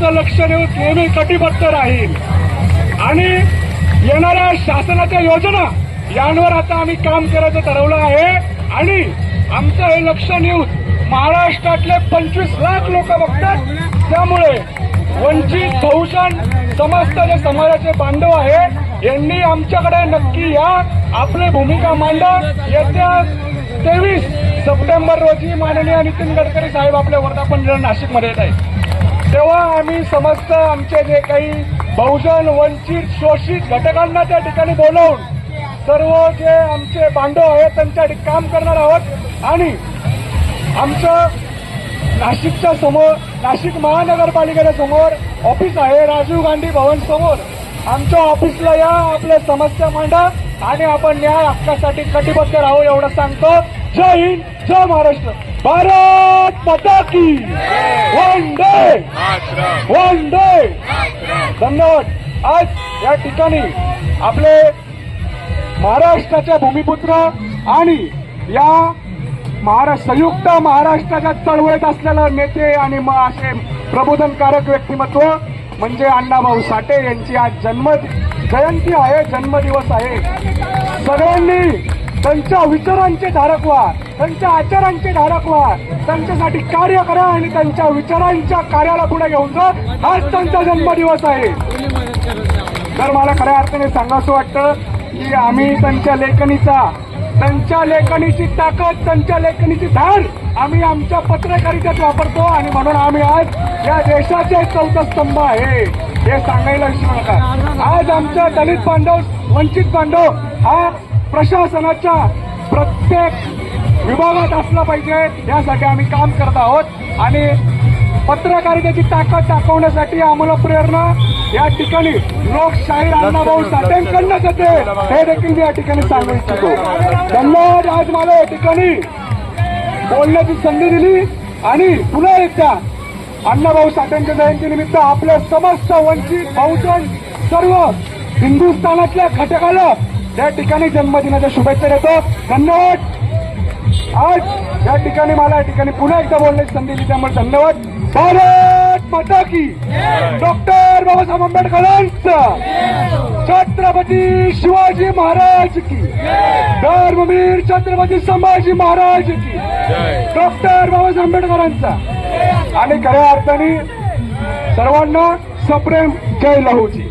आमचं लक्ष देऊन नेहमी कटिबद्ध राहील. आणि येणाऱ्या शासनाच्या योजना यांवर आता आम्ही काम करायचं ठरवलं आहे. आणि आमचं हे लक्ष नेऊन महाराष्ट्रातले पंचवीस लाख लोक बघतात. त्यामुळे वंचित बहुजन समस्त जे समाजाचे बांधव आहे यांनी आमच्याकडे नक्की या आपली भूमिका मांडा. येत्या तेवीस सप्टेंबर रोजी माननीय नितीन गडकरी साहेब आपल्या वर्धापन दिन नाशिकमध्ये येत आहेत. तेव्हा आम्ही समस्त आमचे जे काही बहुजन वंचित शोषित घटकांना त्या ठिकाणी बोलवून सर्व जे आमचे बांधव आहेत त्यांच्यासाठी काम करणार आहोत. आणि आमचं नाशिकच्या समोर नाशिक महानगरपालिकेच्या समोर ऑफिस आहे राजीव गांधी भवन समोर. आमच्या ऑफिसला या आपल्या समस्या मांडा आणि आपण न्याय हक्कासाठी कटिबद्ध राहू एवढं सांगतो. जय हिंद जय महाराष्ट्र. भारत माता की। वंदे। वंदे। धन्यवाद। आज या ठिकाणी आपले महाराष्ट्राच्या भूमिपुत्र आणि या महाराष्ट्र संयुक्त महाराष्ट्राच्या चळवळीत असलेले नेते आणि मग असे प्रबोधनकारक व्यक्तिमत्व म्हणजे अण्णाभाऊ साठे यांची आज जन्म जयंती आहे जन्मदिवस आहे. सगळ्यांनी त्यांच्या विचारांचे धारक व्हा त्यांच्या आचारांचे धारक व्हा त्यांच्यासाठी कार्य करा आणि त्यांच्या विचारांच्या कार्याला पुढे घेऊन जा. हाच त्यांचा जन्मदिवस आहे. तर मला खऱ्या अर्थाने सांगावंसं वाटतं की आम्ही त्यांच्या लेखणीचा त्यांच्या लेखणीची ताकद त्यांच्या लेखणीची धार आम्ही आमच्या पत्रकारितेत वापरतो आणि म्हणून आम्ही आज या देशाचे चौथा स्तंभ आहे. हे सांगायला विसरू नका. आज आमचा दलित बांधव वंचित बांधव हा प्रशासनाच्या प्रत्येक विभागात असला पाहिजे. यासाठी आम्ही काम करत आहोत. आणि पत्रकारितेची ताकद दाखवण्यासाठी आम्हाला प्रेरणा या ठिकाणी लोकशाही अण्णाभाऊ साठेंकडनंच येते. हे देखील मी या ठिकाणी सांगू इच्छितो. धन्यवाद आज मला या ठिकाणी बोलण्याची संधी दिली. आणि पुन्हा एकदा अण्णाभाऊ साठेंच्या जयंतीनिमित्त आपल्या समस्त वंचित बहुजन सर्व हिंदुस्थानातल्या घटकाला त्या ठिकाणी जन्मदिनाच्या शुभेच्छा देतो धन्यवाद. आज या ठिकाणी मला या ठिकाणी पुन्हा एकदा बोलण्याची संधी दिली त्यामुळे धन्यवाद. भारत माता की. डॉक्टर बाबासाहेब आंबेडकरांचा. छत्रपती शिवाजी महाराज की. धर्मवीर छत्रपती संभाजी महाराज की. डॉक्टर बाबासाहेब आंबेडकरांचा. आणि खऱ्या अर्थाने सर्वांना सप्रेम जय लहूची